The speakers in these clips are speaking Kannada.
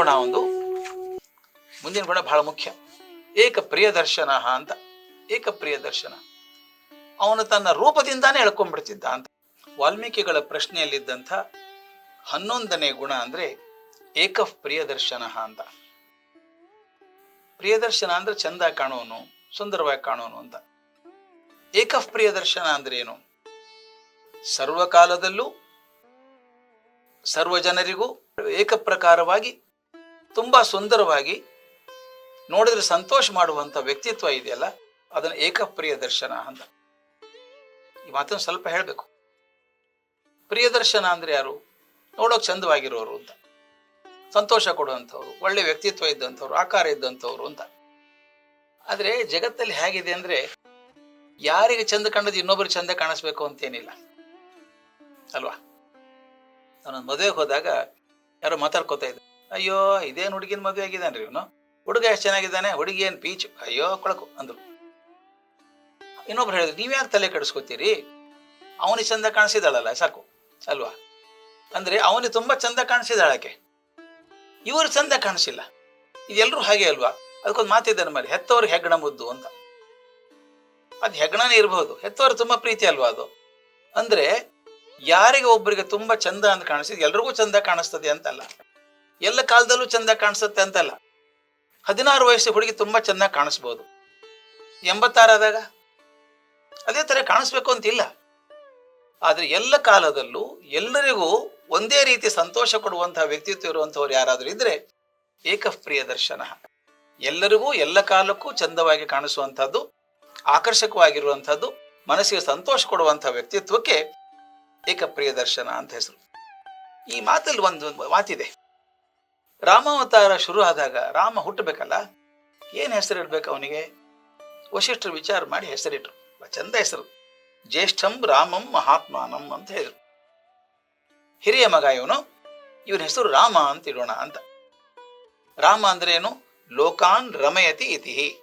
ಗುಣ ಒಂದು. ಮುಂದಿನ ಗುಣ ಬಹಳ ಮುಖ್ಯ. ಏಕ ಪ್ರಿಯ ದರ್ಶನ ಅಂತ. ಏಕ ಪ್ರಿಯ ದರ್ಶನ ಅವನು ತನ್ನ ರೂಪದಿಂದಾನೇ ಎಳ್ಕೊಂಡ್ಬಿಡ್ತಿದ್ದ ಅಂತ. ವಾಲ್ಮೀಕಿಗಳ ಪ್ರಶ್ನೆಯಲ್ಲಿದ್ದಂಥ ಹನ್ನೊಂದನೇ ಗುಣ ಅಂದ್ರೆ ಏಕ ಪ್ರಿಯ ದರ್ಶನ ಅಂತ. ಪ್ರಿಯದರ್ಶನ ಅಂದ್ರೆ ಚಂದ ಕಾಣೋನು, ಸುಂದರವಾಗಿ ಕಾಣೋನು ಅಂತ. ಏಕ ಪ್ರಿಯ ದರ್ಶನ ಅಂದ್ರೆ ಏನು? ಸರ್ವಕಾಲದಲ್ಲೂ ಸರ್ವ ಜನರಿಗೂ ಏಕಪ್ರಕಾರವಾಗಿ ತುಂಬಾ ಸುಂದರವಾಗಿ ನೋಡಿದ್ರೆ ಸಂತೋಷ ಮಾಡುವಂತ ವ್ಯಕ್ತಿತ್ವ ಇದೆಯಲ್ಲ? ಅದನ್ನು ಏಕಪ್ರಿಯ ದರ್ಶನ ಅಂತ. ಈ ಮಾತನ್ನು ಸ್ವಲ್ಪ ಹೇಳಬೇಕು. ಪ್ರಿಯ ದರ್ಶನ ಅಂದ್ರೆ ಯಾರು? ನೋಡೋಕೆ ಚಂದವಾಗಿರೋರು ಅಂತ. ಸಂತೋಷ ಕೊಡುವಂಥವ್ರು, ಒಳ್ಳೆ ವ್ಯಕ್ತಿತ್ವ ಇದ್ದಂಥವ್ರು, ಆಕಾರ ಇದ್ದಂಥವ್ರು ಅಂತ. ಆದರೆ ಜಗತ್ತಲ್ಲಿ ಹೇಗಿದೆ ಅಂದ್ರೆ ಯಾರಿಗೆ ಚಂದ ಕಂಡದ್ದು ಇನ್ನೊಬ್ಬರು ಚಂದ ಕಾಣಿಸ್ಬೇಕು ಅಂತೇನಿಲ್ಲ. ಅಲ್ವಾ? ನಾನೊಂದು ಮದುವೆಗೆ ಹೋದಾಗ ಯಾರೋ ಮಾತಾಡ್ಕೋತಾ ಇದ್ದೆ ಅಯ್ಯೋ, ಇದೇನು ಹುಡುಗಿನ ಮದುವೆ ಆಗಿದ್ದಾನ್ರಿ ಇವನು? ಹುಡುಗ ಎಷ್ಟು ಚೆನ್ನಾಗಿದ್ದಾನೆ? ಹುಡುಗಿ ಏನು ಪೀಚ್? ಅಯ್ಯೋ, ಕೊಳಕು ಅಂದ್ರು. ಇನ್ನೊಬ್ರು ಹೇಳಿದ್ರು ನೀವ್ಯಾಕೆ ತಲೆ ಕೆಡಿಸ್ಕೋತೀರಿ? ಅವನಿಗೆ ಚಂದ ಕಾಣಿಸಿದಾಳಲ್ಲ, ಸಾಕು, ಅಲ್ವಾ? ಅಂದ್ರೆ, ಅವನಿಗೆ ತುಂಬಾ ಚಂದ ಕಾಣಿಸಿದಾಳಕ್ಕೆ ಇವರು ಚಂದ ಕಾಣಿಸಿಲ್ಲ. ಇದೆಲ್ಲರೂ ಹಾಗೆ ಅಲ್ವಾ? ಅದಕ್ಕೊಂದು ಮಾತಿದ್ದಾನೆ ಮೇಲೆ ಹೆತ್ತವ್ರಿಗೆ ಹೆಗ್ಗಣ ಮುದ್ದು ಅಂತ. ಅದು ಹೆಗ್ಣನೇ ಇರಬಹುದು ಹೆತ್ತವರು ತುಂಬಾ ಪ್ರೀತಿ ಅಲ್ವಾ ಅದು? ಅಂದ್ರೆ, ಯಾರಿಗೆ ಒಬ್ಬರಿಗೆ ತುಂಬಾ ಚಂದ ಅಂತ ಕಾಣಿಸಿದ್ ಎಲ್ರಿಗೂ ಚಂದ ಕಾಣಿಸ್ತದೆ ಅಂತಲ್ಲ. ಎಲ್ಲ ಕಾಲದಲ್ಲೂ ಚಂದ ಕಾಣಿಸುತ್ತೆ ಅಂತಲ್ಲ. ಹದಿನಾರು ವಯಸ್ಸು ಹುಡುಗಿ ತುಂಬಾ ಚೆನ್ನಾಗಿ ಕಾಣಿಸ್ಬೋದು. ಎಂಬತ್ತಾರಾದಾಗ ಅದೇ ತರ ಕಾಣಿಸ್ಬೇಕು ಅಂತಿಲ್ಲ. ಆದ್ರೆ ಎಲ್ಲ ಕಾಲದಲ್ಲೂ ಎಲ್ಲರಿಗೂ ಒಂದೇ ರೀತಿ ಸಂತೋಷ ಕೊಡುವಂತಹ ವ್ಯಕ್ತಿತ್ವ ಇರುವಂಥವ್ರು ಯಾರಾದ್ರೂ ಇದ್ರೆ ಏಕಪ್ರಿಯ ದರ್ಶನ ಎಲ್ಲರಿಗೂ ಎಲ್ಲ ಕಾಲಕ್ಕೂ ಚಂದವಾಗಿ ಕಾಣಿಸುವಂತಹದ್ದು, ಆಕರ್ಷಕವಾಗಿರುವಂತಹದ್ದು, ಮನಸ್ಸಿಗೆ ಸಂತೋಷ ಕೊಡುವಂತಹ ವ್ಯಕ್ತಿತ್ವಕ್ಕೆ ಏಕಪ್ರಿಯ ದರ್ಶನ ಅಂತ ಹೆಸರು. ಈ ಮಾತಲ್ಲಿ ಒಂದು ಮಾತಿದೆ. ರಾಮಾವತಾರ ಶುರು ಆದಾಗ ರಾಮ ಹುಟ್ಟಬೇಕಲ್ಲ? ಏನು ಹೆಸರಿಡ್ಬೇಕು ಅವನಿಗೆ? ವಶಿಷ್ಠರು ವಿಚಾರ ಮಾಡಿ ಹೆಸರಿಟ್ರು ಚಂದ ಹೆಸರು. ಜ್ಯೇಷ್ಠಂ ರಾಮಂ ಮಹಾತ್ಮಾನಂ ಅಂತ ಹೇಳಿದ್ರು. ಹಿರಿಯ ಮಗ ಇವನು. ಇವನ ಹೆಸರು ರಾಮ ಅಂತ ಇಡೋಣ ಅಂತ. ರಾಮ ಅಂದ್ರೆ ಏನು? ಲೋಕಾನ್ ರಮಯತಿ ಇತಿ.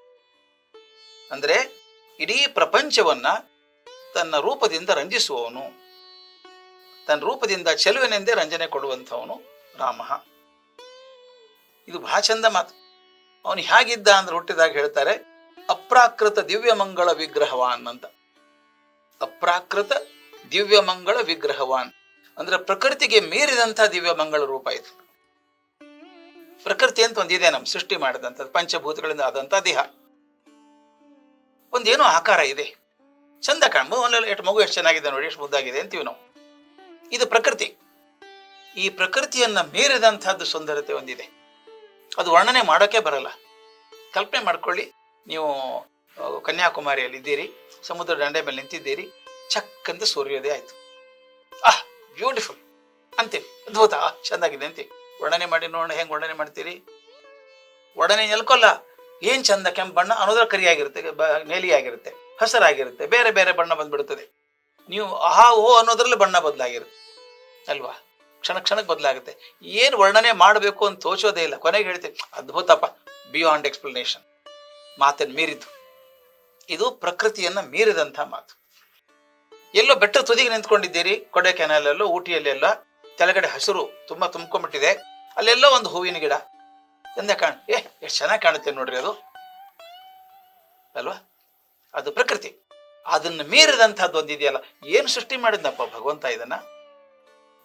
ಅಂದ್ರೆ ಇಡೀ ಪ್ರಪಂಚವನ್ನ ತನ್ನ ರೂಪದಿಂದ ರಂಜಿಸುವವನು. ತನ್ನ ರೂಪದಿಂದ ಚೆಲುವಿನೆಂದೇ ರಂಜನೆ ಕೊಡುವಂಥವನು ರಾಮ. ಇದು ಬಹಳ ಚಂದ ಮಾತು. ಅವನು ಹೇಗಿದ್ದ ಅಂದ್ರೆ ಹುಟ್ಟಿದಾಗ ಹೇಳ್ತಾರೆ, ಅಪ್ರಾಕೃತ ದಿವ್ಯ ಮಂಗಳ ವಿಗ್ರಹವಾನ್ ಅಂತ. ಅಪ್ರಾಕೃತ ದಿವ್ಯ ಮಂಗಳ ವಿಗ್ರಹವಾನ್. ಅಂದ್ರೆ ಪ್ರಕೃತಿಗೆ ಮೀರಿದಂಥ ದಿವ್ಯ ಮಂಗಳ ರೂಪ ಇದು. ಪ್ರಕೃತಿ ಅಂತ ಒಂದಿದೆ ನಮ್ಮ ಸೃಷ್ಟಿ ಮಾಡಿದಂಥದ್ದು, ಪಂಚಭೂತಗಳಿಂದ ಆದಂತ ದೇಹ. ಒಂದೇನೋ ಆಕಾರ ಇದೆ. ಚಂದ ಕಾಣ್ಬೋದು ಎಷ್ಟು, ಮಗು ಎಷ್ಟು ಚೆನ್ನಾಗಿದೆ ನೋಡಿ, ಎಷ್ಟು ಮುದ್ದಾಗಿದೆ ಅಂತೀವಿ ನಾವು. ಇದು ಪ್ರಕೃತಿ. ಈ ಪ್ರಕೃತಿಯನ್ನ ಮೀರಿದಂತಹದ್ದು ಸುಂದರತೆ ಒಂದಿದೆ. ಅದು ವರ್ಣನೆ ಮಾಡೋಕೆ ಬರಲ್ಲ. ಕಲ್ಪನೆ ಮಾಡ್ಕೊಳ್ಳಿ ನೀವು ಕನ್ಯಾಕುಮಾರಿಯಲ್ಲಿ ಇದ್ದೀರಿ ಸಮುದ್ರ ದಂಡೆ ಮೇಲೆ ನಿಂತಿದ್ದೀರಿ ಚಕ್ ಅಂತ ಸೂರ್ಯೋದಯ ಆಯ್ತು. ಆಹ್ ಬ್ಯೂಟಿಫುಲ್ ಅಂತೀವಿ ಅದ್ಭುತ. ಆಹ್, ಚೆಂದಾಗಿದೆ ಅಂತೀವಿ ವರ್ಣನೆ ಮಾಡಿ ನೋಡೋಣ ಹೆಂಗ್ ವರ್ಣನೆ ಮಾಡ್ತೀರಿ? ಒಡನೆ ನೆಲ್ಕೊಲ್ಲ ಏನ್ ಚಂದ ಕೆಂಪು ಬಣ್ಣ ಅನ್ನೋದ್ರ ಕರಿಯಾಗಿರುತ್ತೆ ನೀಲಿಯಾಗಿರುತ್ತೆ ಹಸರಾಗಿರುತ್ತೆ ಬೇರೆ ಬೇರೆ ಬಣ್ಣ ಬಂದ್ಬಿಡುತ್ತದೆ. ನೀವು ಅಹಾ ಓ ಅನ್ನೋದ್ರಲ್ಲಿ ಬಣ್ಣ ಬದಲಾಗಿರುತ್ತೆ. ಅಲ್ವಾ? ಕ್ಷಣ ಕ್ಷಣಕ್ಕೆ ಬದಲಾಗುತ್ತೆ. ಏನು ವರ್ಣನೆ ಮಾಡಬೇಕು ಅಂತ ತೋಚೋದೇ ಇಲ್ಲ. ಕೊನೆಗೆ ಹೇಳ್ತೀವಿ ಅದ್ಭುತಪ್ಪ. ಬಿಯಾಂಡ್ ಎಕ್ಸ್ಪ್ಲನೇಷನ್ ಮಾತನ್ನು ಮೀರಿದ್ದು. ಇದು ಪ್ರಕೃತಿಯನ್ನ ಮೀರಿದಂಥ ಮಾತು. ಎಲ್ಲೋ ಬೆಟ್ಟ ತುದಿಗೆ ನಿಂತ್ಕೊಂಡಿದ್ದೀರಿ ಕೊಡೆಕೆನಲ್ಲೋ ಊಟಿಯಲ್ಲೆಲ್ಲ ಕೆಳಗಡೆ ಹಸಿರು ತುಂಬಾ ತುಂಬ್ಕೊಂಡ್ಬಿಟ್ಟಿದೆ, ಅಲ್ಲೆಲ್ಲೋ ಒಂದು ಹೂವಿನ ಗಿಡ. ಎಂದ ಕಾಣ, ಏ, ಎಷ್ಟು ಚೆನ್ನಾಗಿ ಕಾಣುತ್ತೆ ನೋಡ್ರಿ ಅದು. ಅಲ್ವಾ? ಅದು ಪ್ರಕೃತಿ. ಅದನ್ನು ಮೀರಿದಂಥದ್ದು ಒಂದಿದೆಯಲ್ಲ. ಏನು ಸೃಷ್ಟಿ ಮಾಡಿದ್ನಪ್ಪ ಭಗವಂತ ಇದನ್ನ?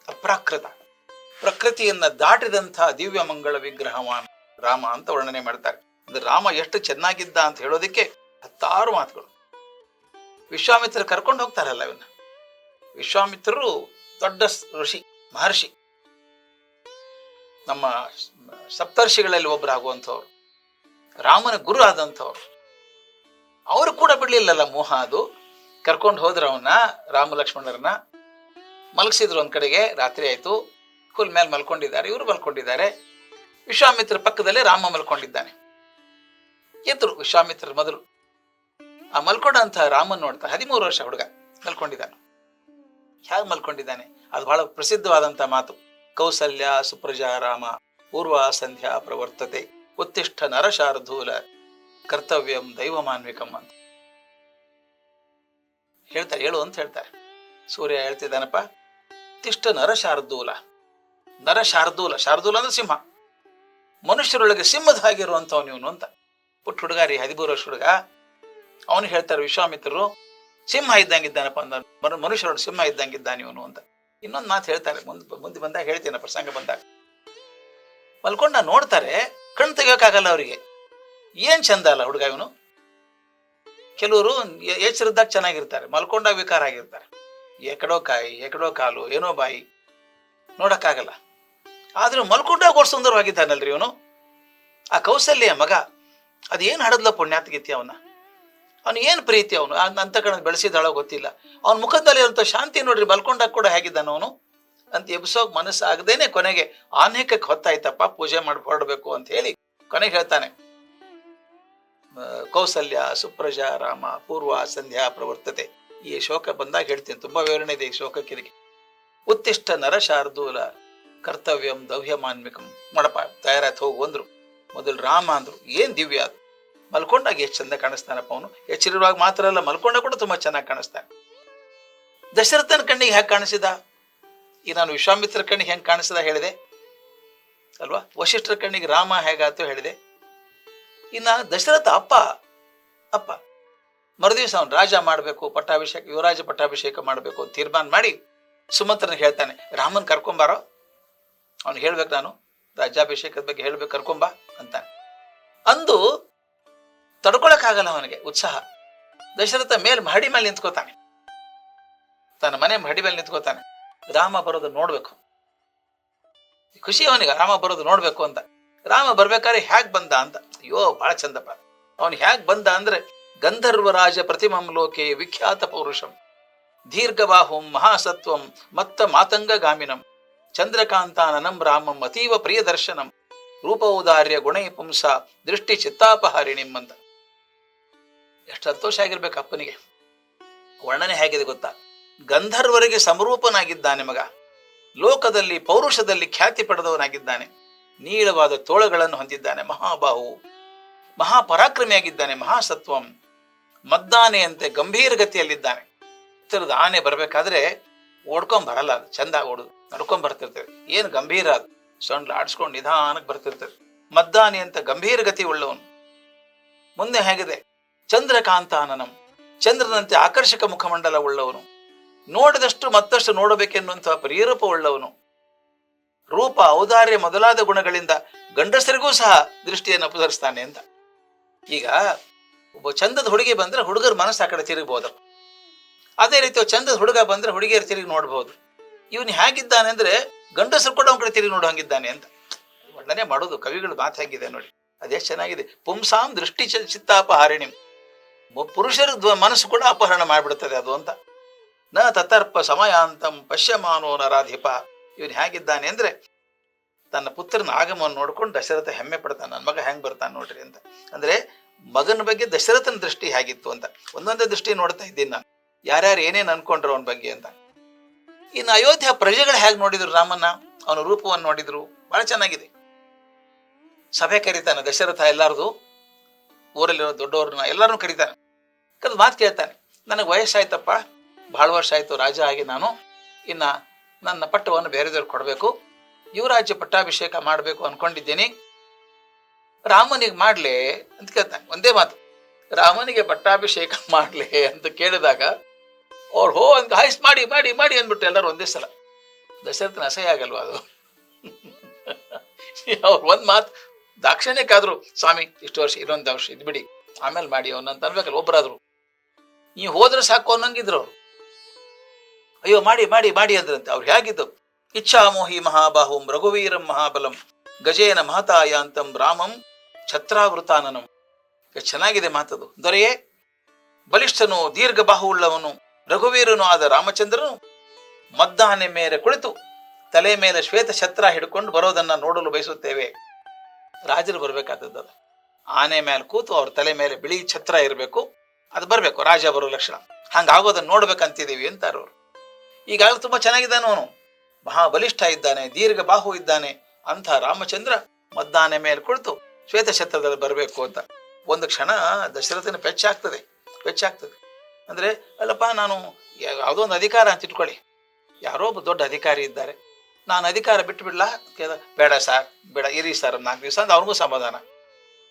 ಅಪ್ರಾಕೃತ. ಪ್ರಕೃತಿಯನ್ನ ದಾಟಿದಂತಹ ದಿವ್ಯ ಮಂಗಳ ವಿಗ್ರಹವಾನ್ ರಾಮ ಅಂತ ವರ್ಣನೆ ಮಾಡ್ತಾರೆ. ಅಂದ್ರೆ ರಾಮ ಎಷ್ಟು ಚೆನ್ನಾಗಿದ್ದ ಅಂತ ಹೇಳೋದಕ್ಕೆ ಹತ್ತಾರು ಮಾತುಗಳು. ವಿಶ್ವಾಮಿತ್ರ ಕರ್ಕೊಂಡು ಹೋಗ್ತಾರಲ್ಲ ಇವನ್ನ ವಿಶ್ವಾಮಿತ್ರರು ದೊಡ್ಡ ಋಷಿ, ಮಹರ್ಷಿ. ನಮ್ಮ ಸಪ್ತರ್ಷಿಗಳಲ್ಲಿ ಒಬ್ಬರಾಗುವಂಥವ್ರು ರಾಮನ ಗುರು ಆದಂಥವ್ರು ಅವರು ಕೂಡ ಬಿಡ್ಲಿಲ್ಲಲ್ಲ ಮೋಹ ಅದು. ಕರ್ಕೊಂಡು ಹೋದ್ರ ಅವನ್ನ ರಾಮ ಲಕ್ಷ್ಮಣರನ್ನ ಮಲಗಿಸಿದ್ರು ಒಂದ್ ಕಡೆಗೆ, ರಾತ್ರಿ ಆಯಿತು. ಹುಲ್ ಮೇಲೆ ಮಲ್ಕೊಂಡಿದ್ದಾರೆ, ಇವರು ಮಲ್ಕೊಂಡಿದ್ದಾರೆ. ವಿಶ್ವಾಮಿತ್ರ ಪಕ್ಕದಲ್ಲೇ ರಾಮ ಮಲ್ಕೊಂಡಿದ್ದಾನೆ. ಎದ್ರು ವಿಶ್ವಾಮಿತ್ರ ಮೊದಲು ಆ ಮಲ್ಕೊಂಡಂತ ರಾಮನ್ ನೋಡ್ತಾ ಹದಿಮೂರು ವರ್ಷ ಹುಡುಗ ಮಲ್ಕೊಂಡಿದ್ದಾನೆ. ಹೇಗೆ ಮಲ್ಕೊಂಡಿದ್ದಾನೆ? ಅದು ಬಹಳ ಪ್ರಸಿದ್ಧವಾದಂತ ಮಾತು. ಕೌಸಲ್ಯ, ಸುಪ್ರಜಾ ರಾಮ ಪೂರ್ವ ಸಂಧ್ಯಾ ಪ್ರವರ್ತತೆ, ಉತ್ತಿಷ್ಠ ನರಶಾರ್ಧೂಲ, ಕರ್ತವ್ಯಂ ದೈವಮಾನ್ವಿಕಂ ಅಂತ. ಹೇಳ್ತಾರೆ, ಹೇಳು ಅಂತ ಹೇಳ್ತಾರೆ. ಸೂರ್ಯ ಹೇಳ್ತಿದ್ದಾನಪ್ಪ ಉತ್ತಿಷ್ಠ ನರಶಾರ್ದೂಲ. ನರ ಶಾರ್ದೂಲ ಶಾರ್ದೂಲ ಅಂದ್ರೆ ಸಿಂಹ. ಮನುಷ್ಯರೊಳಗೆ ಸಿಂಹದ ಹಾಗಿರುವಂಥವನು ಇವನು ಅಂತ. ಪುಟ್ಟ ಹುಡುಗಾರಿ, ಹದಿಮೂರು ವರ್ಷ ಹುಡುಗ. ಅವನು ಹೇಳ್ತಾರೆ ವಿಶ್ವಾಮಿತ್ರರು, ಸಿಂಹ ಇದ್ದಂಗಿದ್ದಾನಪ್ಪ ಅಂದ, ಮನು- ಮನುಷ್ಯರೊಳಗೆ ಸಿಂಹ ಇದ್ದಂಗಿದ್ದಾನೆ ಇವನು ಅಂತ. ಇನ್ನೊಂದು ಮಾತು ಹೇಳ್ತಾರೆ, ಮುಂದೆ ಮುಂದೆ ಬಂದಾಗ ಹೇಳ್ತೀನಿ, ಪ್ರಸಂಗ ಬಂದಾಗ. ಮಲ್ಕೊಂಡ ನೋಡ್ತಾರೆ ಕಣ್ ತೆಗಿಯೋಕ್ಕಾಗಲ್ಲ ಅವರಿಗೆ. ಏನ್ ಚಂದ ಅಲ್ಲ ಹುಡುಗ ಇವನು? ಕೆಲವರು ಎಚ್ಚರದಾಗ ಚೆನ್ನಾಗಿರ್ತಾರೆ, ಮಲ್ಕೊಂಡಾಗ ವಿಕಾರ ಆಗಿರ್ತಾರೆ. ಎಕಡೋ ಕಾಯಿ, ಎಕಡೋ ಕಾಲು, ಏನೋ ಬಾಯಿ. ನೋಡೋಕ್ಕಾಗಲ್ಲ. ಆದ್ರೆ ಮಲ್ಕೊಂಡಾಗ ಕೊಡ್ ಸುಂದರವಾಗಿದ್ದಾನಲ್ರಿ ಇವನು. ಆ ಕೌಸಲ್ಯ ಮಗ, ಅದೇನು ಹಡದ್ಲ ಪುಣ್ಯಾತ್ಗಿತ್ತಿ ಅವನ? ಅವನು ಏನು ಪ್ರೀತಿ ಅವನು? ಅಂತ ಕಣ ಬೆಳೆಸಿದಾಳೋ ಗೊತ್ತಿಲ್ಲ. ಅವನ ಮುಖದಲ್ಲಿ ಇರುವಂಥ ಶಾಂತಿ ನೋಡ್ರಿ, ಮಲ್ಕೊಂಡಾಗ ಕೂಡ ಹೇಗಿದ್ದಾನ ಅವನು? ಅಂತ ಎಬ್ಸೋಗ್ ಮನಸ್ಸು ಕೊನೆಗೆ ಆನೇಕಕ್ಕೆ ಹೊತ್ತಾಯ್ತಪ್ಪ, ಪೂಜೆ ಮಾಡಿ, ಹೊರಡಬೇಕು ಅಂತ ಹೇಳಿ ಕೊನೆಗೆ ಹೇಳ್ತಾನೆ. ಕೌಸಲ್ಯ, ಸುಪ್ರಜಾ, ರಾಮ, ಪೂರ್ವ, ಸಂಧ್ಯಾ ಪ್ರವರ್ತತೆ. ಈ ಶೋಕ ಬಂದಾಗ ಹೇಳ್ತೀನಿ, ತುಂಬಾ ವಿವರಣೆ ಇದೆ ಈ ಶೋಕಕ್ಕೆ ಇದಕ್ಕೆ. ಉತ್ತಿಷ್ಟ ನರ ಶಾರ್ದೂಲ ಕರ್ತವ್ಯಂ ದೌಹ್ಯಮಾನ್ಮಿಕಂ ಮಾಡಪ್ಪ ತಯಾರಾಯ್ತು, ಹೋಗು ಅಂದ್ರು. ಮೊದಲು ರಾಮ ಅಂದ್ರು, ಏನ್ ದಿವ್ಯ ಅದು? ಮಲ್ಕೊಂಡಾಗ ಎಷ್ಟು ಚಂದ ಕಾಣಿಸ್ತಾನಪ್ಪ ಅವನು. ಎಚ್ಚರಿರುವಾಗ ಮಾತ್ರ ಅಲ್ಲ, ಮಲ್ಕೊಂಡ ಕೂಡ ತುಂಬಾ ಚೆನ್ನಾಗಿ ಕಾಣಿಸ್ತಾನೆ. ದಶರಥನ ಕಣ್ಣಿಗೆ ಹೇಗೆ ಕಾಣಿಸಿದ? ಈ ನಾನು ವಿಶ್ವಾಮಿತ್ರ ಕಣ್ಣಿಗೆ ಹೆಂಗೆ ಕಾಣಿಸಿದ ಹೇಳಿದೆ? ಅಲ್ವಾ? ವಶಿಷ್ಠರ ಕಣ್ಣಿಗೆ ರಾಮ ಹೇಗಾಯ್ತು ಹೇಳಿದೆ. ಇನ್ನ ದಶರಥ ಅಪ್ಪ ಅಪ್ಪ ಮರುದಿವಸ ಅವನು ರಾಜ ಮಾಡಬೇಕು, ಪಟ್ಟಾಭಿಷೇಕ, ಯುವರಾಜ ಪಟ್ಟಾಭಿಷೇಕ ಮಾಡಬೇಕು ಅಂತ ತೀರ್ಮಾನ ಮಾಡಿ ಸುಮಂತ್ರನ ಹೇಳ್ತಾನೆ, ರಾಮನ್ ಕರ್ಕೊಂಬಾರೋ ಅವನು ಹೇಳ್ಬೇಕು ನಾನು, ರಾಜ್ಯಾಭಿಷೇಕದ ಬಗ್ಗೆ ಹೇಳ್ಬೇಕು ಕರ್ಕೊಂಬ ಅಂತ. ಅಂದು ತಡ್ಕೊಳಕ್ಕಾಗಲ್ಲ ಅವನಿಗೆ ಉತ್ಸಾಹ. ದಶರಥ ಮೇಲ್ ಮಹಡಿ ಮೇಲೆ ನಿಂತ್ಕೋತಾನೆ. ತನ್ನ ಮನೆ ಮಹಡಿ ಮೇಲೆ ನಿಂತ್ಕೋತಾನೆ. ರಾಮ ಬರೋದು ನೋಡ್ಬೇಕು. ಖುಷಿ ಅವನಿಗೆ, ರಾಮ ಬರೋದು ನೋಡ್ಬೇಕು ಅಂತ. ರಾಮ ಬರ್ಬೇಕಾದ್ರೆ ಹ್ಯಾಕ್ ಬಂದ ಅಂತ. ಅಯ್ಯೋ ಬಹಳ ಚಂದಪ್ಪ. ಅವನು ಹ್ಯಾಕ್ ಬಂದ ಅಂದ್ರೆ ಗಂಧರ್ವರಾಜ ಪ್ರತಿಮಂ ಲೋಕೆ ವಿಖ್ಯಾತ ಪೌರುಷಂ. ದೀರ್ಘಬಾಹುಂ ಮಹಾಸತ್ವಂ ಮತ್ತ ಮಾತಂಗಗಾಮಿನಂ. ಚಂದ್ರಕಾಂತಾನನಂ ರಾಮಂ ಅತೀವ ಪ್ರಿಯ ದರ್ಶನಂ. ರೂಪೌದಾರ್ಯ ಗುಣೈ ಪುಂಸ ದೃಷ್ಟಿ ಚಿತ್ತಾಪಹಾರಿ ನಿಮ್ಮಂತ. ಎಷ್ಟು ಸಂತೋಷ ಆಗಿರ್ಬೇಕು ಅಪ್ಪನಿಗೆ? ವರ್ಣನೆ ಹೇಗಿದೆ ಗೊತ್ತಾ? ಗಂಧರ್ವರಿಗೆ ಸಮರೂಪನಾಗಿದ್ದಾನೆ ಮಗ. ಲೋಕದಲ್ಲಿ ಪೌರುಷದಲ್ಲಿ ಖ್ಯಾತಿ ಪಡೆದವನಾಗಿದ್ದಾನೆ. ನೀಳವಾದ ತೋಳಗಳನ್ನು ಹೊಂದಿದ್ದಾನೆ ಮಹಾಬಾಹು. ಮಹಾಪರಾಕ್ರಮಿಯಾಗಿದ್ದಾನೆ ಮಹಾಸತ್ವಂ. ಮದ್ದಾನೆಯಂತೆ ಗಂಭೀರ ಗತಿಯಲ್ಲಿದ್ದಾನೆ. ಹತ್ತಿರದ ಆನೆ ಬರಬೇಕಾದ್ರೆ ಓಡ್ಕೊಂಡ್ ಬರಲ್ಲ ಅದು, ಚಂದ ಓಡುದು. ನಡ್ಕೊಂಡ್ ಬರ್ತಿರ್ತದೆ. ಏನು ಗಂಭೀರ ಅದು. ಸೊಂಡ್ಲು ಆಡ್ಸ್ಕೊಂಡು ನಿಧಾನಕ್ಕೆ ಬರ್ತಿರ್ತದೆ. ಮದ್ದಾನೆ ಅಂತ ಗಂಭೀರ ಗತಿ ಉಳ್ಳವನು. ಮುಂದೆ ಹೇಗಿದೆ? ಚಂದ್ರಕಾಂತಾನನಂ. ಚಂದ್ರನಂತೆ ಆಕರ್ಷಕ ಮುಖಮಂಡಲ ಉಳ್ಳವನು. ನೋಡಿದಷ್ಟು ಮತ್ತಷ್ಟು ನೋಡಬೇಕೆನ್ನುವಂತಹ ಪ್ರಿಯರೂಪ ಉಳ್ಳವನು. ರೂಪ ಔದಾರ್ಯ ಮೊದಲಾದ ಗುಣಗಳಿಂದ ಗಂಡಸರಿಗೂ ಸಹ ದೃಷ್ಟಿಯನ್ನು ಪುಧರಿಸ್ತಾನೆ ಅಂತ. ಈಗ ಒಬ್ಬ ಚಂದದ ಹುಡುಗಿ ಬಂದ್ರೆ ಹುಡುಗರ ಮನಸ್ಸು ಆ ಕಡೆ ತಿರುಗಬಹುದು ಅದೇ ರೀತಿ ಚಂದದ ಹುಡುಗ ಬಂದ್ರೆ ಹುಡುಗಿಯರು ತಿರುಗಿ ನೋಡ್ಬೋದು. ಇವನು ಹೇಗಿದ್ದಾನೆ ಅಂದ್ರೆ ಗಂಡಸರು ಕೂಡ ಅವನ ಕಡೆ ತಿರುಗಿ ನೋಡೋ ಹಂಗಿದ್ದಾನೆ ಅಂತ. ವರ್ಣನೆ ಮಾಡೋದು, ಕವಿಗಳು ಮಾತು ಹೇಗಿದೆ ನೋಡಿ. ಅದೆಷ್ಟು ಚೆನ್ನಾಗಿದೆ. ಪುಂಸಾಂ ದೃಷ್ಟಿ ಚಿತ್ತಾಪಹಾರಿಣಿ. ಪುರುಷರ ಮನಸ್ಸು ಕೂಡ ಅಪಹರಣ ಮಾಡಿಬಿಡುತ್ತದೆ ಅದು ಅಂತ. ನ ತತರ್ಪ ಸಮಯಾಂತಂ ಪಶ್ಯಮಾನೋ ನರಾಧಿಪ. ಇವನು ಹೇಗಿದ್ದಾನೆ ಅಂದ್ರೆ ತನ್ನ ಪುತ್ರನ ಆಗಮವನ್ನು ನೋಡ್ಕೊಂಡು ದಶರಥ ಹೆಮ್ಮೆ ಪಡ್ತಾನೆ, ನನ್ನ ಮಗ ಹೆಂಗೆ ಬರ್ತಾನೆ ನೋಡ್ರಿ ಅಂತ. ಅಂದ್ರೆ ಮಗನ ಬಗ್ಗೆ ದಶರಥನ ದೃಷ್ಟಿ ಹೇಗಿತ್ತು ಅಂತ. ಒಂದೊಂದೇ ದೃಷ್ಟಿ ನೋಡ್ತಾ ಇದ್ದೀನಿ ನಾನು. ಯಾರ್ಯಾರು ಏನೇನು ಅನ್ಕೊಂಡ್ರು ಅವನ ಬಗ್ಗೆ ಅಂತ. ಇನ್ನು ಅಯೋಧ್ಯ ಪ್ರಜೆಗಳು ಹೇಗೆ ನೋಡಿದ್ರು ರಾಮನ ಅವನ ರೂಪವನ್ನು ನೋಡಿದ್ರು. ಬಹಳ ಚೆನ್ನಾಗಿದೆ. ಸಭೆ ಕರೀತಾನೆ ದಶರಥ ಎಲ್ಲಾರದು. ಊರಲ್ಲಿರೋ ದೊಡ್ಡವ್ರನ್ನ ಎಲ್ಲರನ್ನೂ ಕರೀತಾನೆ. ಕದ್ ಮಾತು ಕೇಳ್ತಾನೆ, ನನಗೆ ವಯಸ್ಸಾಯ್ತಪ್ಪ. ಬಹಳ ವರ್ಷ ಆಯ್ತು ರಾಜ ಆಗಿ ನಾನು. ಇನ್ನ ನನ್ನ ಪಟ್ಟವನ್ನು ಬೇರೆದವ್ರಿಗೆ ಕೊಡಬೇಕು. ಯುವರಾಜ್ಯ ಪಟ್ಟಾಭಿಷೇಕ ಮಾಡಬೇಕು ಅನ್ಕೊಂಡಿದ್ದೀನಿ. ರಾಮನಿಗೆ ಮಾಡ್ಲೆ ಅಂತ ಕೇಳ್ತಾನೆ, ಒಂದೇ ಮಾತು, ರಾಮನಿಗೆ ಪಟ್ಟಾಭಿಷೇಕ ಮಾಡ್ಲೆ ಅಂತ ಕೇಳಿದಾಗ ಅವ್ರು ಹೋ ಅಂತ ಹಾಯ್ಸ್ ಮಾಡಿ ಮಾಡಿ ಮಾಡಿ ಅಂದ್ಬಿಟ್ಟು ಎಲ್ಲರೂ ಒಂದೇ ಸಲ, ದಶರಥನ ಅಸಹ್ಯ ಆಗಲ್ವಾ ಅದು? ಅವ್ರು ಒಂದ್ ಮಾತು, ದಾಕ್ಷಿಣ್ಯಕ್ಕಾದ್ರು, ಸ್ವಾಮಿ, ಇಷ್ಟು ವರ್ಷ ಇನ್ನೊಂದು ವರ್ಷ ಇದು ಬಿಡಿ, ಆಮೇಲೆ ಮಾಡಿ ಅವನಂತ ಅನ್ಬೇಕಲ್ಲ ಒಬ್ಬರಾದ್ರು ನೀವು ಹೋದ್ರೆ ಸಾಕು ಅನ್ನಂಗಿದ್ರು ಅವ್ರು. ಅಯ್ಯೋ, ಮಾಡಿ ಮಾಡಿ ಮಾಡಿ ಅಂದ್ರಂತೆ, ಅವ್ರು ಹೇಗಿದ್ದು. ಇಚ್ಛಾಮೋಹಿ ಮಹಾಬಾಹುಂ ರಘುವೀರಂ ಮಹಾಬಲಂ ಗಜೇನ ಮಹತಾಯಾಂತಂ ರಾಮಂ ಛತ್ರಾವೃತಾನನಂ. ಚೆನ್ನಾಗಿದೆ ಮಾತದು. ದೊರೆಯೇ, ಬಲಿಷ್ಠನು ದೀರ್ಘ ಬಾಹುವುಳ್ಳವನು ರಘುವೀರನು ಆದ ರಾಮಚಂದ್ರನು ಮದ್ದಾನೆ ಮೇಲೆ ಕುಳಿತು ತಲೆ ಮೇಲೆ ಶ್ವೇತ ಛತ್ರ ಹಿಡ್ಕೊಂಡು ಬರೋದನ್ನ ನೋಡಲು ಬಯಸುತ್ತೇವೆ. ರಾಜರು ಬರಬೇಕಾದದ್ದು ಆನೆ ಮೇಲೆ ಕೂತು ಅವ್ರ ತಲೆ ಮೇಲೆ ಬಿಳಿ ಛತ್ರ ಇರಬೇಕು, ಅದು ಬರಬೇಕು, ರಾಜ ಬರೋ ಲಕ್ಷಣ. ಹಂಗಾಗೋದನ್ನ ನೋಡ್ಬೇಕಂತಿದ್ದೀವಿ ಅಂತಾರೆ ಈಗಾಗಲೂ ಈಗಾಗಲೇ ತುಂಬಾ ಚೆನ್ನಾಗಿದ್ದಾನು ಅವನು ಮಹಾಬಲಿಷ್ಠ ಇದ್ದಾನೆ ದೀರ್ಘ ಬಾಹು ಇದ್ದಾನೆ ಅಂಥ ರಾಮಚಂದ್ರ ಮದ್ದಾನೆ ಮೇಲೆ ಕುಳಿತು ಶ್ವೇತ ಛತ್ರದಲ್ಲಿ ಬರಬೇಕು ಅಂತ. ಒಂದು ಕ್ಷಣ ದಶರಥನ ಪೆಚ್ಚಾಗ್ತದೆ ಪೆಚ್ಚಾಗ್ತದೆ. ಅಂದ್ರೆ, ಅಲ್ಲಪ್ಪ, ನಾನು ಯಾವುದೋ ಒಂದು ಅಧಿಕಾರ ಅಂತ ಇಟ್ಕೊಳ್ಳಿ. ಯಾರೋ ಒಬ್ಬ ದೊಡ್ಡ ಅಧಿಕಾರಿ ಇದ್ದಾರೆ. ನಾನು ಅಧಿಕಾರ ಬಿಟ್ಟು ಬಿಡ್ಲಾ? ಬೇಡ ಸರ್, ಬೇಡ, ಇರಿ ಸರ್ ನಾಲ್ಕು ದಿವಸ ಅಂತ ಅವ್ರಿಗೂ ಸಮಾಧಾನ.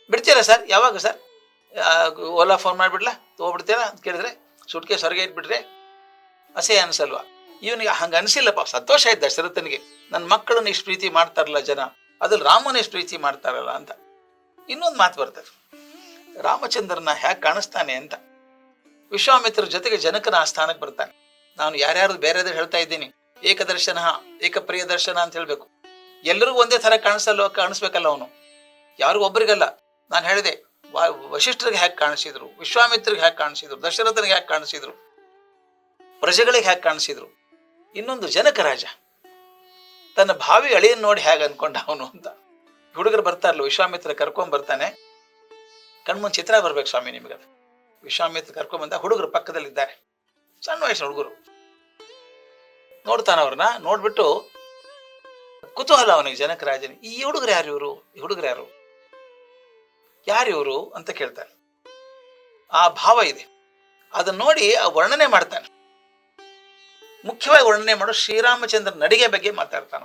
ಬಿಡ್ತೀರಾ ಸರ್? ಯಾವಾಗ ಸರ್? ಓಲಾ ಫೋನ್ ಮಾಡಿಬಿಡ್ಲಾ? ತೊಗೊಬಿಡ್ತೀರಾ ಅಂತ ಕೇಳಿದ್ರೆ, ಸುಟ್ಕೇಸ್ ಹೊರಗೆ ಇಟ್ಬಿಟ್ರೆ ಅಸೇ ಅನ್ಸಲ್ವಾ? ಇವನಿಗೆ ಹಂಗೆ ಅನಿಸಿಲ್ಲಪ್ಪ. ಸಂತೋಷ ಆಯ್ತು ದಶರಥನಿಗೆ. ನನ್ನ ಮಕ್ಕಳನ್ನ ಇಷ್ಟು ಪ್ರೀತಿ ಮಾಡ್ತಾರಲ್ಲ ಜನ. ಅದ್ರಲ್ಲಿ ರಾಮನ ಇಷ್ಟು ಪ್ರೀತಿ ಮಾಡ್ತಾರಲ್ಲ ಅಂತ. ಇನ್ನೊಂದು ಮಾತು ಬರ್ತದೆ. ರಾಮಚಂದ್ರನ ಹ್ಯಾಕ್ ಕಾಣಿಸ್ತಾನೆ ಅಂತ. ವಿಶ್ವಾಮಿತ್ರ ಜೊತೆಗೆ ಜನಕನ ಆ ಸ್ಥಾನಕ್ಕೆ ಬರ್ತಾನೆ. ನಾನು ಯಾರ್ಯಾರು ಬೇರೆ ಹೇಳ್ತಾ ಇದ್ದೀನಿ. ಏಕದರ್ಶನ, ಏಕಪ್ರಿಯ ದರ್ಶನ ಅಂತ ಹೇಳ್ಬೇಕು. ಎಲ್ಲರಿಗೂ ಒಂದೇ ಥರ ಕಾಣಿಸಲ್ಲ ಕಾಣಿಸ್ಬೇಕಲ್ಲ ಅವನು. ಯಾರು ಒಬ್ಬರಿಗಲ್ಲ ನಾನು ಹೇಳಿದೆ ವಶಿಷ್ಠರಿಗೆ ಹ್ಯಾಕ್ ಕಾಣಿಸಿದ್ರು ವಿಶ್ವಾಮಿತ್ರಿಗೆ ಹ್ಯಾಕ್ ಕಾಣಿಸಿದ್ರು, ದಶರಥನಿಗೆ ಹ್ಯಾಕ್ ಕಾಣಿಸಿದ್ರು, ಪ್ರಜೆಗಳಿಗೆ ಹ್ಯಾಕ್ ಕಾಣಿಸಿದ್ರು. ಇನ್ನೊಂದು ಜನಕ ರಾಜ. ತನ್ನ ಭಾವಿ ಅಳಿಯನ್ನು ನೋಡಿ ಹೇಗೆ ಅನ್ಕೊಂಡ ಅವನು ಅಂತ. ಹುಡುಗರು ಬರ್ತಾರಲ್ಲ, ವಿಶ್ವಾಮಿತ್ರ ಕರ್ಕೊಂಡ್ ಬರ್ತಾನೆ. ಕಣ್ಮುಂದ್ ಚಿತ್ರ ಬರ್ಬೇಕು ಸ್ವಾಮಿ ನಿಮಗೆ ವಿಶ್ವಾಮಿತ್ರ ಕರ್ಕೊಂಡ್ ಬಂದ ಹುಡುಗರು ಪಕ್ಕದಲ್ಲಿದ್ದಾರೆ. ಸಣ್ಣ ವಯಸ್ಸಿನ ಹುಡುಗರು. ನೋಡ್ತಾನ ಅವ್ರನ್ನ, ನೋಡ್ಬಿಟ್ಟು ಕುತೂಹಲ ಅವನಿಗೆ ಜನಕ ರಾಜನಿಗೆ ಈ ಹುಡುಗರು ಯಾರು ಇವರು? ಈ ಹುಡುಗರು ಯಾರು? ಯಾರು ಇವರು ಅಂತ ಕೇಳ್ತಾನೆ. ಆ ಭಾವ ಇದೆ. ಅದನ್ನ ನೋಡಿ ಆ ವರ್ಣನೆ ಮಾಡ್ತಾನೆ. ಮುಖ್ಯವಾಗಿ ವರ್ಣನೆ ಮಾಡೋ ಶ್ರೀರಾಮಚಂದ್ರ ನಡಿಗೆ ಬಗ್ಗೆ ಮಾತಾಡ್ತಾನ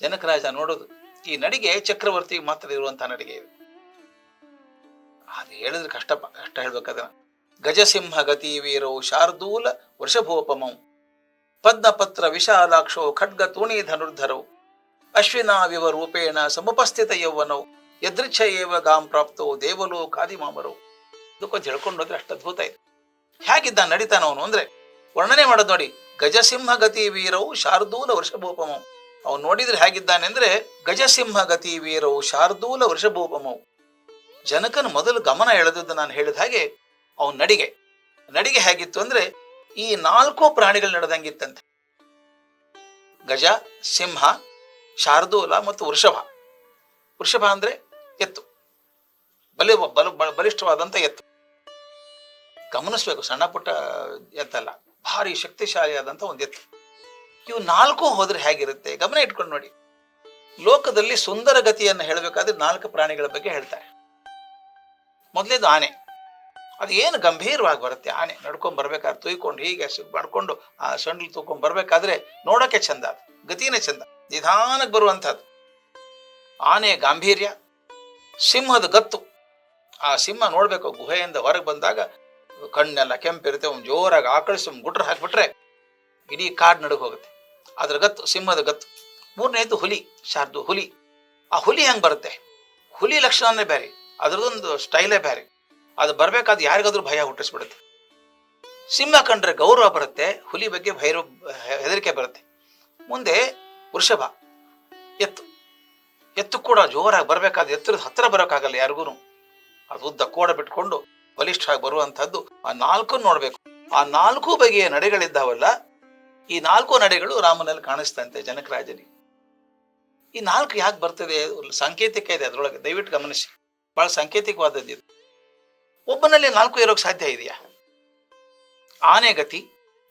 ಜನಕರಾಜ ನೋಡೋದು, ಈ ನಡಿಗೆ ಚಕ್ರವರ್ತಿ ಮಾತ್ರ ಇರುವಂತಹ ನಡಿಗೆ ಇದು. ಅದು ಹೇಳಿದ್ರೆ ಕಷ್ಟ ಕಷ್ಟ ಹೇಳ್ಬೇಕದನ್ನ ಗಜಸಿಂಹ ಗತಿ ವೀರೋ ಶಾರ್ದೂಲ ವೃಷಭೋಪಮಂ. ಪದ್ಮಪತ್ರ ವಿಶಾಲಾಕ್ಷೋ ಖಡ್ಗ ತೂಣಿ ಧನುರ್ಧರವು ಅಶ್ವಿನಾವಿವ ರೂಪೇಣ ಸಮುಪಸ್ಥಿತ ಯೌವನೋ. ಯದೃಚ್ಛ ಏವ ಗಾಂ ಪ್ರಾಪ್ತೋ ದೇವಲೋಕಾದಿಮಾಮರು. ಇದಕ್ಕೊಂದು ಹೇಳ್ಕೊಂಡು ಹೋದ್ರೆ ಅಷ್ಟು ಅದ್ಭುತ ಇದೆ. ಹೇಗಿದ್ದ ನಡೀತಾನವನು ಅಂದ್ರೆ ವರ್ಣನೆ ಮಾಡೋದು ನೋಡಿ. ಗಜಸಿಂಹ ಗತಿ ವೀರವು ಶಾರ್ದೂಲ ವೃಷಭೋಪಮವು. ಅವನು ನೋಡಿದ್ರೆ ಹೇಗಿದ್ದಾನೆ ಅಂದ್ರೆ ಗಜಸಿಂಹ ಗತಿ ವೀರವು ಶಾರ್ದೂಲ ವೃಷಭೋಪಮವು. ಜನಕನ ಮೊದಲು ಗಮನ ಎಳೆದದ್ದು ನಾನು ಹೇಳಿದ ಹಾಗೆ, ಅವನ ನಡಿಗೆ. ನಡಿಗೆ ಹೇಗಿತ್ತು ಅಂದ್ರೆ, ಈ ನಾಲ್ಕು ಪ್ರಾಣಿಗಳು ನಡೆದಂಗಿತ್ತಂತೆ. ಗಜ, ಸಿಂಹ, ಶಾರ್ದೂಲ ಮತ್ತು ವೃಷಭ. ವೃಷಭ ಅಂದ್ರೆ ಎತ್ತು. ಬಲಿ, ಬಲ, ಬಲ- ಬಲಿಷ್ಠವಾದಂತ ಎತ್ತು. ಗಮನಿಸ್ಬೇಕು, ಸಣ್ಣ ಪುಟ್ಟ ಎತ್ತಲ್ಲ. ಭಾರಿ ಶಕ್ತಿಶಾಲಿಯಾದಂತ ಒಂದು ಎತ್ತು. ಇವು ನಾಲ್ಕು ಹೋದ್ರೆ ಹೇಗಿರುತ್ತೆ? ಗಮನ ಇಟ್ಕೊಂಡು ನೋಡಿ. ಲೋಕದಲ್ಲಿ ಸುಂದರ ಗತಿಯನ್ನು ಹೇಳಬೇಕಾದ್ರೆ ನಾಲ್ಕು ಪ್ರಾಣಿಗಳ ಬಗ್ಗೆ ಹೇಳ್ತಾರೆ. ಮೊದಲೇದು ಆನೆ. ಅದು ಏನು ಗಂಭೀರವಾಗಿ ಬರುತ್ತೆ? ಆನೆ ನಡ್ಕೊಂಡ್ ಬರ್ಬೇಕಾದ್ರೆ ತುಯ್ಕೊಂಡು, ಹೀಗೆ ಮಾಡ್ಕೊಂಡು, ಆ ಸೊಂಡ್ಲು ತೂಕೊಂಡು ಬರ್ಬೇಕಾದ್ರೆ ನೋಡೋಕೆ ಚಂದ ಅದು. ಗತಿನೇ ಚಂದ. ನಿಧಾನಕ್ಕೆ ಬರುವಂಥದ್ದು. ಆನೆಯ ಗಾಂಭೀರ್ಯ, ಸಿಂಹದ ಗತ್ತು. ಆ ಸಿಂಹ ನೋಡಬೇಕು, ಗುಹೆಯಿಂದ ಹೊರಗೆ ಬಂದಾಗ ಕಣ್ಣೆಲ್ಲ ಕೆಂಪಿರುತ್ತೆ, ಒಂದು ಜೋರಾಗಿ ಆಕಳಿಸಿ ಅವ್ನು ಗುಟ್ರ ಹಾಕಿಬಿಟ್ರೆ ಇಡೀ ಕಾಡು ನಡುಗೆ ಹೋಗುತ್ತೆ. ಅದ್ರ ಗತ್ತು, ಸಿಂಹದ ಗತ್ತು. ಮೂರನೇದು ಹುಲಿ, ಶಾರ್ದು ಹುಲಿ. ಆ ಹುಲಿ ಹೆಂಗ್ ಬರುತ್ತೆ? ಹುಲಿ ಲಕ್ಷಣನೇ ಬೇರೆ ಅದ್ರದೊಂದು ಸ್ಟೈಲೇ ಬೇರೆ ಅದು ಬರ್ಬೇಕಾದ್ ಯಾರಿಗಾದ್ರೂ ಭಯ ಹುಟ್ಟಿಸ್ಬಿಡುತ್ತೆ. ಸಿಂಹ ಕಂಡ್ರೆ ಗೌರವ ಬರುತ್ತೆ, ಹುಲಿ ಬಗ್ಗೆ ಭೈರವ ಹೆದರಿಕೆ ಬರುತ್ತೆ. ಮುಂದೆ ವೃಷಭ, ಎತ್ತು. ಎತ್ತು ಕೂಡ ಜೋರಾಗಿ ಬರ್ಬೇಕಾದ್ರೆ ಎತ್ತರದ ಹತ್ತಿರ ಬರೋಕ್ಕಾಗಲ್ಲ ಯಾರಿಗೂ ಅದು ಉದ್ದ ಕೋಡ ಬಿಟ್ಕೊಂಡು ಬಲಿಷ್ಠವಾಗಿ ಬರುವಂಥದ್ದು ಆ ನಾಲ್ಕು ನೋಡ್ಬೇಕು. ಆ ನಾಲ್ಕು ಬಗೆಯ ನಡೆಗಳಿದ್ದಾವಲ್ಲ, ಈ ನಾಲ್ಕು ನಡೆಗಳು ರಾಮನಲ್ಲಿ ಕಾಣಿಸ್ತಂತೆ ಜನಕರಾಜನಿಗೆ ಈ ನಾಲ್ಕು ಯಾಕೆ ಬರ್ತದೆ? ಸಾಂಕೇತಿಕ ಇದೆ ಅದರೊಳಗೆ, ದಯವಿಟ್ಟು ಗಮನಿಸಿ. ಬಹಳ ಸಾಂಕೇತಿಕವಾದದ್ದು ಇದು ಒಬ್ಬನಲ್ಲಿ ನಾಲ್ಕು ಇರೋಕೆ ಸಾಧ್ಯ ಇದೆಯಾ? ಆನೆ ಗತಿ,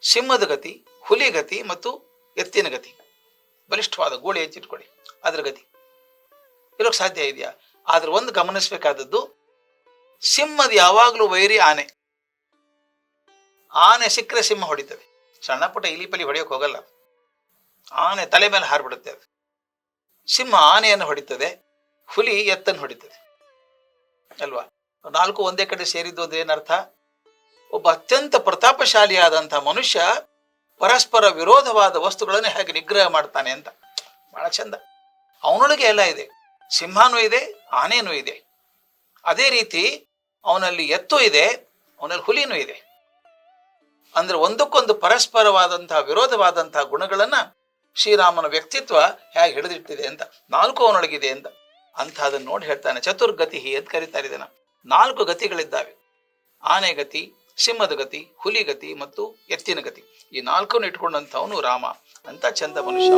ಸಿಂಹದ ಗತಿ, ಹುಲಿ ಗತಿ ಮತ್ತು ಎತ್ತಿನ ಗತಿ. ಬಲಿಷ್ಠವಾದ ಗೋಳಿ ಹೆಚ್ಚಿಟ್ಕೊಳ್ಳಿ ಅದ್ರ ಗತಿ. ಇರೋಕೆ ಸಾಧ್ಯ ಇದೆಯಾ? ಆದ್ರೆ ಒಂದು ಗಮನಿಸಬೇಕಾದದ್ದು ಸಿಂಹದ ಯಾವಾಗಲೂ ವೈರಿ ಆನೆ. ಆನೆ ಸಿಕ್ಕರೆ ಸಿಂಹ ಹೊಡಿತದೆ. ಸಣ್ಣ ಪುಟ್ಟ ಇಲಿ ಪಲಿ ಹೊಡೆಯೋಕೆ ಹೋಗಲ್ಲ. ಆನೆ ತಲೆ ಮೇಲೆ ಹಾರ್ಬಿಡುತ್ತೆ ಅದು. ಸಿಂಹ ಆನೆಯನ್ನು ಹೊಡಿತದೆ, ಹುಲಿ ಎತ್ತನ್ನು ಹೊಡಿತದೆ. ಅಲ್ವಾ? ನಾಲ್ಕು ಒಂದೇ ಕಡೆ ಸೇರಿದ್ದು ಅಂದ್ರೆ ಏನರ್ಥ ಒಬ್ಬ ಅತ್ಯಂತ ಪ್ರತಾಪಶಾಲಿಯಾದಂಥ ಮನುಷ್ಯ ಪರಸ್ಪರ ವಿರೋಧವಾದ ವಸ್ತುಗಳನ್ನು ಹೇಗೆ ನಿಗ್ರಹ ಮಾಡ್ತಾನೆ ಅಂತ. ಬಹಳ ಚಂದ. ಅವನೊಳಗೆ ಎಲ್ಲ ಇದೆ. ಸಿಂಹನೂ ಇದೆ, ಆನೆನೂ ಇದೆ. ಅದೇ ರೀತಿ ಅವನಲ್ಲಿ ಎತ್ತು ಇದೆ, ಅವನಲ್ಲಿ ಹುಲಿನೂ ಇದೆ. ಅಂದ್ರೆ ಒಂದಕ್ಕೊಂದು ಪರಸ್ಪರವಾದಂತಹ ವಿರೋಧವಾದಂತಹ ಗುಣಗಳನ್ನ ಶ್ರೀರಾಮನ ವ್ಯಕ್ತಿತ್ವ ಹೇಗೆ ಹಿಡಿದಿಟ್ಟಿದೆ ಅಂತ, ನಾಲ್ಕು ಅವನೊಳಗಿದೆ ಅಂತ ಅಂತ ಅದನ್ನ ನೋಡಿ ಹೇಳ್ತಾನೆ. ಚತುರ್ಗತಿ ಅಂತ ಕರೀತಾರೆ ಇದನ್ನ. ನಾಲ್ಕು ಗತಿಗಳಿದ್ದಾವೆ. ಆನೆ ಗತಿ, ಸಿಂಹದ ಗತಿ, ಹುಲಿ ಗತಿ ಮತ್ತು ಎತ್ತಿನ ಗತಿ. ಈ ನಾಲ್ಕನ್ನು ಇಟ್ಕೊಂಡಂಥವನು ರಾಮ ಅಂತ ಚಂದ ಮನುಷ್ಯ